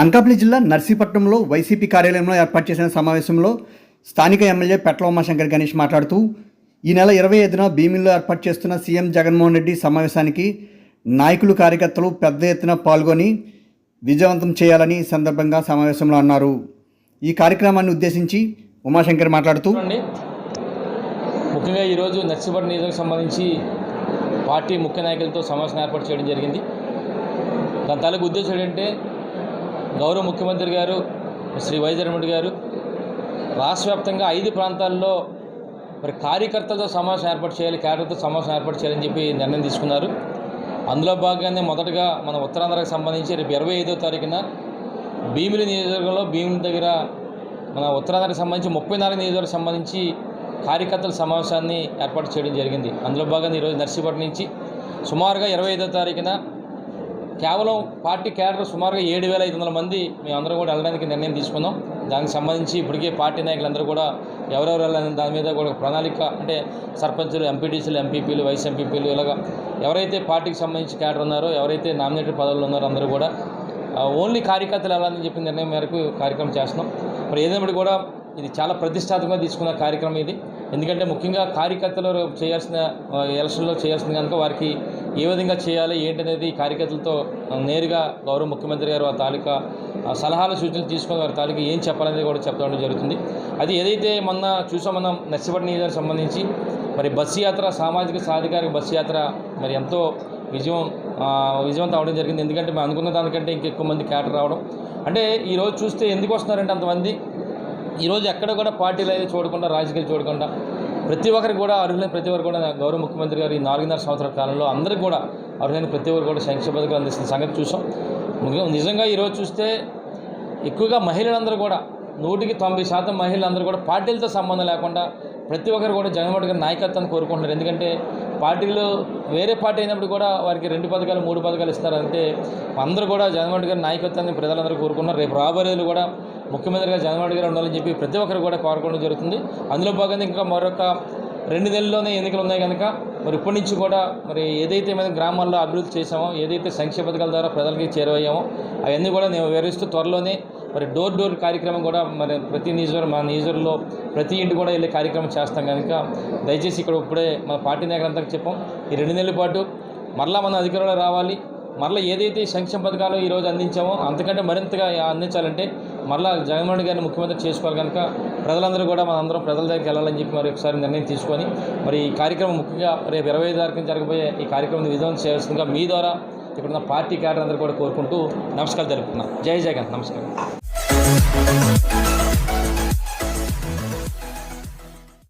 అనకాపల్లి జిల్లా నర్సీపట్నంలో వైసీపీ కార్యాలయంలో ఏర్పాటు చేసిన సమావేశంలో స్థానిక ఎమ్మెల్యే పెట్ల ఉమాశంకర్ గణేష్ మాట్లాడుతూ ఈ నెల ఇరవై ఐదున భీమిల్లో ఏర్పాటు చేస్తున్న సీఎం జగన్మోహన్ రెడ్డి సమావేశానికి నాయకులు కార్యకర్తలు పెద్ద ఎత్తున పాల్గొని విజయవంతం చేయాలని సందర్భంగా సమావేశంలో అన్నారు. ఈ కార్యక్రమాన్ని ఉద్దేశించి ఉమాశంకర్ మాట్లాడుతూ ముఖ్యంగా ఈరోజు నర్సీపట్నం నియోజకవర్గం సంబంధించి పార్టీ ముఖ్య నాయకులతో సమావేశం ఏర్పాటు చేయడం జరిగింది. దాని తాలూకు ఉద్దేశం ఏంటంటే గౌరవ ముఖ్యమంత్రి గారు శ్రీ వైఎస్ గారు రాష్ట్ర వ్యాప్తంగా ఐదు ప్రాంతాల్లో మరి కార్యకర్తలతో సమావేశం ఏర్పాటు చేయాలి క్యాడర్తో సమావేశం ఏర్పాటు చేయాలని చెప్పి నిర్ణయం తీసుకున్నారు. అందులో భాగంగానే మొదటగా మన ఉత్తరాంధ్రకు సంబంధించి రేపు ఇరవై ఐదో తారీఖున భీమిలి నియోజకవర్గంలో భీమిలి దగ్గర మన ఉత్తరాంధ్రకు సంబంధించి ముప్పై నాలుగు నియోజకవర్గం సంబంధించి కార్యకర్తల సమావేశాన్ని ఏర్పాటు చేయడం జరిగింది. అందులో భాగంగా ఈరోజు నర్సీపట్నం నుంచి సుమారుగా ఇరవై ఐదో తారీఖున కేవలం పార్టీ క్యాడర్ సుమారుగా ఏడు వేల ఐదు వందల మంది మేమందరూ కూడా వెళ్ళడానికి నిర్ణయం తీసుకున్నాం. దానికి సంబంధించి ఇప్పటికే పార్టీ నాయకులందరూ కూడా ఎవరెవరు వెళ్ళాలని దాని మీద కూడా ప్రణాళిక అంటే సర్పంచులు ఎంపీటీసీలు ఎంపీపీలు వైస్ ఎంపీపీలు ఇలాగా ఎవరైతే పార్టీకి సంబంధించి క్యాడర్ ఉన్నారో ఎవరైతే నామినేటెడ్ పదవులు ఉన్నారో అందరూ కూడా ఓన్లీ కార్యకర్తలు వెళ్ళాలని చెప్పిన నిర్ణయం మేరకు కార్యక్రమం చేస్తున్నాం. మరి ఏదైనా కూడా ఇది చాలా ప్రతిష్టాత్మకంగా తీసుకున్న కార్యక్రమం ఇది. ఎందుకంటే ముఖ్యంగా కార్యకర్తలు చేయాల్సిన ఎలక్షన్లో చేయాల్సిన కనుక వారికి ఏ విధంగా చేయాలి ఏంటనేది కార్యకర్తలతో నేరుగా గౌరవ ముఖ్యమంత్రి గారు వారి తాలూకా సలహాల సలహాలు సూచనలు తీసుకొని వారి తాలూకా ఏం చెప్పాలనేది కూడా చెప్పడం జరుగుతుంది. అది ఏదైతే మొన్న చూసాం మనం నర్సిపట్నం నియోజకవర్గం సంబంధించి మరి బస్సు యాత్ర సామాజిక సాధికారిక బస్సు యాత్ర మరి ఎంతో విజయం విజయవంతం అవడం జరిగింది. ఎందుకంటే మేము అనుకున్న దానికంటే ఇంకెక్కువ మంది క్యాటర్ రావడం. అంటే ఈరోజు చూస్తే ఎందుకు వస్తున్నారంటే అంతమంది ఈరోజు ఎక్కడ కూడా పార్టీలు అయితే చూడకుండా రాజకీయాలు చూడకుండా ప్రతి ఒక్కరికి కూడా అర్హులైన ప్రతి ఒక్కరు కూడా గౌరవ ముఖ్యమంత్రి గారు ఈ నాలుగున్నర సంవత్సరాల కాలంలో అందరికీ కూడా అర్హులైన ప్రతి ఒక్కరు కూడా సంక్షేమ పథకాలు అందిస్తున్న సంగతి చూసాం. ముఖ్యంగా నిజంగా ఈరోజు చూస్తే ఎక్కువగా మహిళలందరూ కూడా నూటికి తొంభై శాతం మహిళలందరూ కూడా పార్టీలతో సంబంధం లేకుండా ప్రతి ఒక్కరు కూడా జగన్మోహన్ గారి నాయకత్వాన్ని కోరుకుంటున్నారు. ఎందుకంటే పార్టీలు వేరే పార్టీ అయినప్పుడు కూడా వారికి రెండు పథకాలు మూడు పథకాలు ఇస్తారంటే అందరూ కూడా జగన్మోహన్ గారి నాయకత్వాన్ని ప్రజలందరూ కోరుకున్నారు రేపు రాబోయేది కూడా ముఖ్యమంత్రిగా జగన్మోహన్ గారు ఉండాలని చెప్పి ప్రతి ఒక్కరు కూడా కోరుకోవడం జరుగుతుంది. అందులో భాగంగా ఇంకా మరొక రెండు నెలల్లోనే ఎన్నికలు ఉన్నాయి కనుక మరి ఇప్పటి నుంచి కూడా మరి ఏదైతే మనం గ్రామాల్లో అభివృద్ధి చేసామో ఏదైతే సంక్షేమ పథకాల ద్వారా ప్రజలకి చేరువయ్యామో అవన్నీ కూడా నేను వివరిస్తూ త్వరలోనే మరి డోర్ డోర్ కార్యక్రమం కూడా మరి ప్రతి నియోజకవర్గం మా నియోజకవర్గంలో ప్రతి ఇంటి కూడా వెళ్ళే కార్యక్రమం చేస్తాం కనుక దయచేసి ఇక్కడ ఇప్పుడే మన పార్టీ నాయకులంతా చెప్పాం. ఈ రెండు నెలల పాటు మరలా మన అధికారంలో రావాలి. మరలా ఏదైతే సంక్షేమ పథకాలు ఈరోజు అందించామో అంతకంటే మరింతగా అందించాలంటే మరలా జగన్మోహన్ గారిని ముఖ్యమంత్రి చేసుకోవాలి కనుక ప్రజలందరూ కూడా మనందరం ప్రజల దగ్గరికి వెళ్ళాలని చెప్పి మరి ఒకసారి నిర్ణయం తీసుకొని మరి ఈ కార్యక్రమం ముఖ్యంగా రేపు ఇరవై ఐదు తారీఖున జరగబోయే ఈ కార్యక్రమం విజయం చేయాల్సిందిగా మీ ద్వారా ఇక్కడ ఉన్న పార్టీ క్యాడర్ అందరూ కూడా కోరుకుంటూ నమస్కారం జరుపుతున్నాను జై జగన్. నమస్కారం.